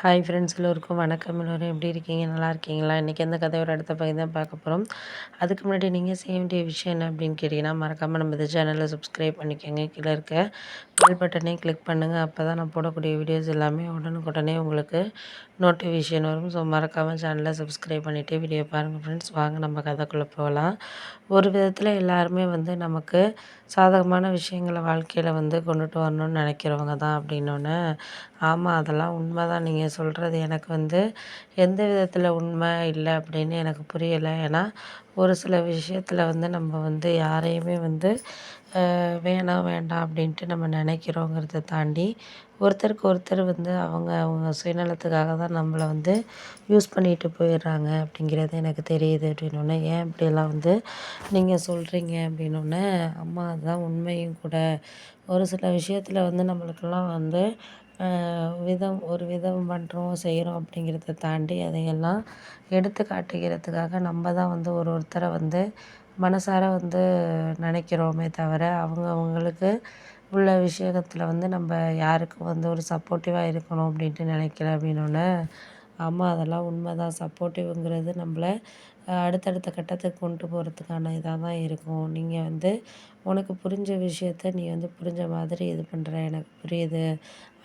Hi friends எல்லோருக்கும் வணக்கம். எல்லோரும் எப்படி இருக்கீங்க? நல்லா இருக்கீங்களா? இன்றைக்கி எந்த கதையோட அடுத்த பகுதி தான் பார்க்க போகிறோம் அதுக்கு முன்னாடி நீங்கள் செய்ய வேண்டிய விஷயம் என்ன அப்படின்னு கேட்டிங்கன்னா மறக்காமல் நம்ம இந்த சேனலை சப்ஸ்கிரைப் பண்ணிக்கோங்க. கீழே இருக்க பெல் பட்டனே கிளிக் பண்ணுங்கள் அப்போ தான் நான் போடக்கூடிய வீடியோஸ் எல்லாமே உடனுக்குடனே உங்களுக்கு நோட்டிஃபிகேஷன் வரும். ஸோ மறக்காமல் சேனலை சப்ஸ்கிரைப் பண்ணிவிட்டு வீடியோ பாருங்கள் ஃப்ரெண்ட்ஸ் வாங்க நம்ம கதைக்குள்ளே போகலாம். ஒரு விதத்தில் எல்லாருமே வந்து நமக்கு சாதகமான விஷயங்களை வாழ்க்கையில் வந்து கொண்டுட்டு வரணும்னு நினைக்கிறவங்க தான் அப்படின்னோடனே ஆமாம் அதெல்லாம் உண்மை தான் நீங்கள் சொல்கிறது எனக்கு வந்து எந்த விதத்தில் உண்மை இல்லை அப்படின்னு எனக்கு புரியலை. ஏன்னா ஒரு சில விஷயத்தில் வந்து நம்ம வந்து யாரையுமே வந்து வேணாம் வேண்டாம் அப்படின்ட்டு நம்ம நினைக்கிறோங்கிறத தாண்டி ஒருத்தருக்கு ஒருத்தர் வந்து அவங்க அவங்க சுயநலத்துக்காக தான் நம்மளை வந்து யூஸ் பண்ணிட்டு போயிடுறாங்க அப்படிங்கிறது எனக்கு தெரியுது அப்படின்னோடனே ஏன் இப்படியெல்லாம் வந்து நீங்கள் சொல்கிறீங்க அப்படின்னோடனே அம்மா அதுதான் உண்மையும் கூட. ஒரு சில விஷயத்தில் வந்து நம்மளுக்கெல்லாம் வந்து விதம் ஒரு விதம் பண்ணுறோம் செய்கிறோம் அப்படிங்கிறத தாண்டி அதையெல்லாம் எடுத்து காட்டுகிறதுக்காக நம்ம தான் வந்து ஒரு ஒருத்தரை வந்து மனசார வந்து நினைக்கிறோமே தவிர அவங்க அவங்களுக்கு உள்ள விஷயத்தில் வந்து நம்ம யாருக்கும் வந்து ஒரு சப்போர்ட்டிவாக இருக்கணும் அப்படின்ட்டு நினைக்கல அப்படின்னோடனே ஆமாம் அதெல்லாம் உண்மை தான் சப்போர்ட்டிவ்ங்கிறது நம்மளை அடுத்தடுத்த கட்டத்துக்கு கொண்டு போகிறதுக்கான இதாக தான் இருக்கும். நீங்கள் வந்து உனக்கு புரிஞ்ச விஷயத்த நீ வந்து புரிஞ்ச மாதிரி இது பண்ணுற எனக்கு புரியுது.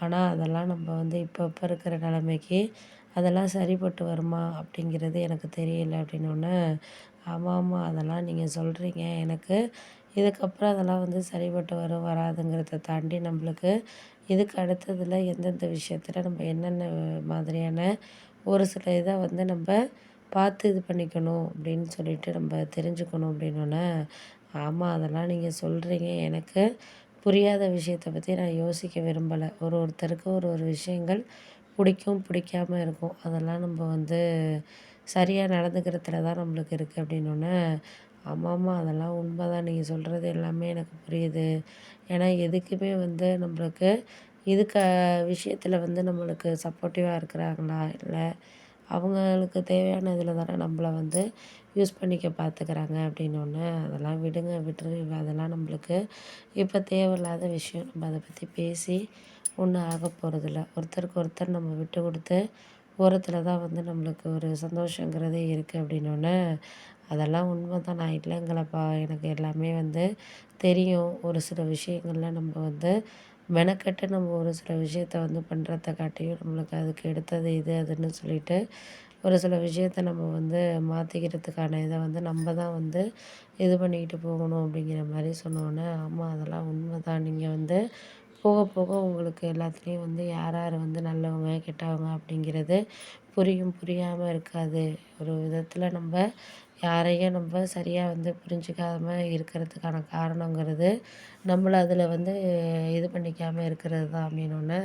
ஆனால் அதெல்லாம் நம்ம வந்து இப்போ இப்போ இருக்கிற நிலமைக்கு அதெல்லாம் சரிப்பட்டு வருமா அப்படிங்கிறது எனக்கு தெரியல அப்படின்னோடனே ஆமாம் ஆமாம் அதெல்லாம் நீங்கள் சொல்கிறீங்க எனக்கு இதுக்கப்புறம் அதெல்லாம் வந்து சரிப்பட்டு வரும் வராதுங்கிறத தாண்டி நம்மளுக்கு இதுக்கு அடுத்ததில் எந்தெந்த விஷயத்தில் நம்ம என்னென்ன மாதிரியான ஒரு சில இதை வந்து நம்ம பார்த்து இது பண்ணிக்கணும் அப்படின்னு சொல்லிட்டு நம்ம தெரிஞ்சுக்கணும் அப்படின்னோடனே ஆமாம் அதெல்லாம் நீங்கள் சொல்கிறீங்க எனக்கு புரியாத விஷயத்தை பற்றி நான் யோசிக்க விரும்பலை. ஒரு ஒருத்தருக்கு ஒரு ஒரு விஷயங்கள் பிடிக்கும் பிடிக்காம இருக்கும். அதெல்லாம் நம்ம வந்து சரியாக நடந்துக்கிறதுல தான் நம்மளுக்கு இருக்குது அப்படின்னோடனே ஆமாம்மா அதெல்லாம் உண்மை தான் நீங்கள் சொல்கிறது எல்லாமே எனக்கு புரியுது. ஏன்னா எதுக்குமே வந்து நம்மளுக்கு இதுக்கு விஷயத்தில் வந்து நம்மளுக்கு சப்போர்ட்டிவாக இருக்கிறாங்களா? இல்லை அவங்களுக்கு தேவையான இதில் தானே நம்மள வந்து யூஸ் பண்ணிக்க பார்த்துக்கிறாங்க அப்படின்னோடனே அதெல்லாம் விடுங்க விட்டுரு அதெல்லாம் நம்மளுக்கு இப்போ தேவையில்லாத விஷயம். நம்ம அதை பற்றி பேசி ஒன்றும் ஆக போகிறதில்ல. ஒருத்தருக்கு ஒருத்தர் நம்ம விட்டு கொடுத்து ஓரத்தில் தான் வந்து நம்மளுக்கு ஒரு சந்தோஷங்கிறதே இருக்குது அப்படின்னோடனே அதெல்லாம் உண்மை தான். நான் இல்லைங்களப்பா. எனக்கு எல்லாமே வந்து தெரியும். ஒரு சில விஷயங்களில் நம்ம வந்து மெனக்கெட்டு நம்ம ஒரு சில விஷயத்த வந்து பண்ணுறத காட்டியும் நம்மளுக்கு அதுக்கு எடுத்தது இது அதுன்னு சொல்லிட்டு ஒரு சில விஷயத்த நம்ம வந்து மாற்றிக்கிறதுக்கான இதை வந்து நம்ம தான் வந்து இது பண்ணிக்கிட்டு போகணும் அப்படிங்கிற மாதிரி சொன்னோன்னே ஆமாம் அதெல்லாம் உண்மை தான் நீங்கள் வந்து போக போக உங்களுக்கு எல்லாத்துலேயும் வந்து யார் யார் வந்து நல்லவங்க கெட்டவங்க அப்படிங்கிறது புரியும் புரியாமல் இருக்காது. ஒரு விதத்தில் நம்ம யாரையும் நம்ம சரியாக வந்து புரிஞ்சுக்காம இருக்கிறதுக்கான காரணங்கிறது நம்மள அதில் வந்து இது பண்ணிக்காமல் இருக்கிறது தான் அப்படின்னோடனே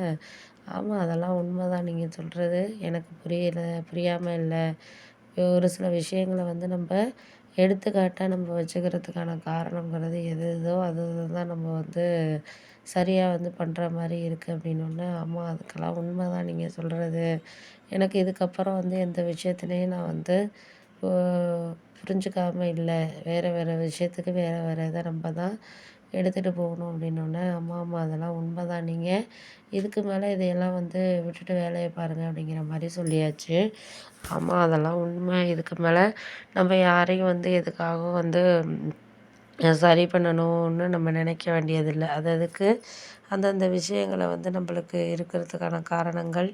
ஆமாம் அதெல்லாம் உண்மை தான் நீங்கள் சொல்கிறது எனக்கு புரியலை புரியாமல் இல்லை. ஒரு சில விஷயங்கள வந்து நம்ம எடுத்துக்காட்டாக நம்ம வச்சுக்கிறதுக்கான காரணங்கிறது எது எதோ அது தான் நம்ம வந்து சரியாக வந்து பண்ணுற மாதிரி இருக்குது அப்படின்னோடனே ஆமாம் அதுக்கெல்லாம் உண்மை தான் நீங்கள் சொல்கிறது எனக்கு இதுக்கப்புறம் வந்து எந்த விஷயத்துலையும் நான் வந்து புரிஞ்சுக்காமல் இல்லை. வேறு வேறு விஷயத்துக்கு வேறு வேறு இதை நம்ம தான் எடுத்துகிட்டு போகணும் அப்படின்னோடனே ஆமாம் ஆமாம் அதெல்லாம் உண்மை தான் நீங்கள் இதுக்கு மேலே இதையெல்லாம் வந்து விட்டுட்டு வேலையை பாருங்கள் அப்படிங்கிற மாதிரி சொல்லியாச்சு. ஆமாம் அதெல்லாம் உண்மை. இதுக்கு மேலே நம்ம யாரையும் வந்து எதுக்காகவும் வந்து சரி பண்ணணும்னு நம்ம நினைக்க வேண்டியதில்லை. அது அதுக்கு அந்தந்த விஷயங்களை வந்து நம்மளுக்கு இருக்கிறதுக்கான காரணங்கள்